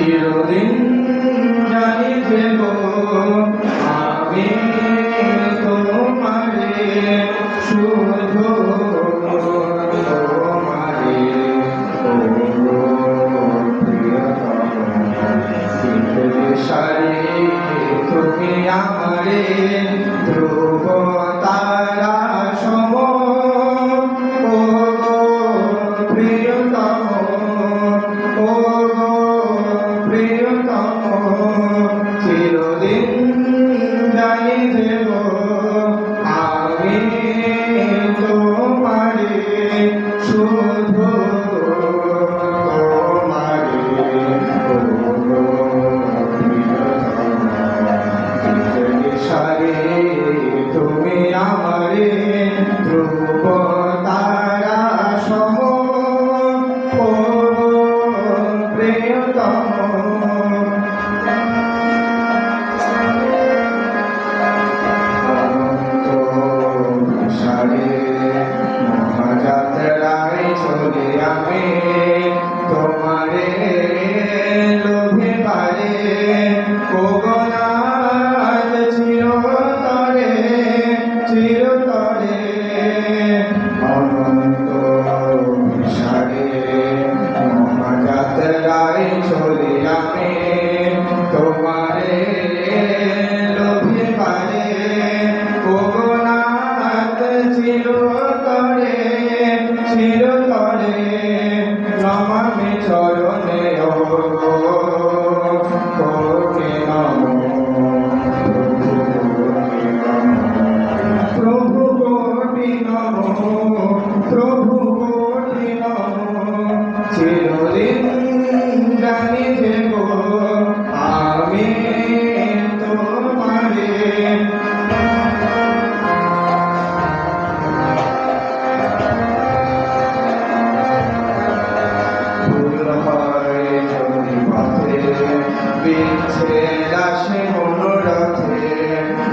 here loading তারে তুমি আমারে ধ্রুব তারা সম ಮಾತಾಡೇ কাছে লাশে অনুরাধে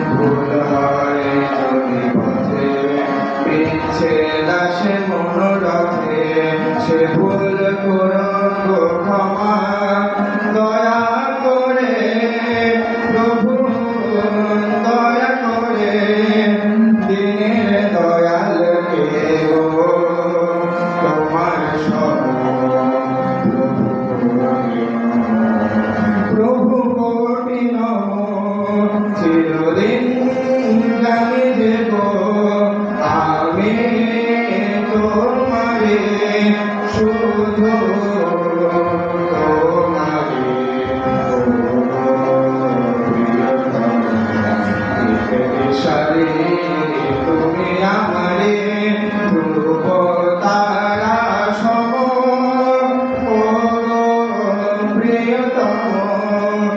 ভুল হয় যদি পথে। পিছে লাশে অনুরাধে সে ভুল করো ক্ষমা ಹೇಳ್ತಾನೋ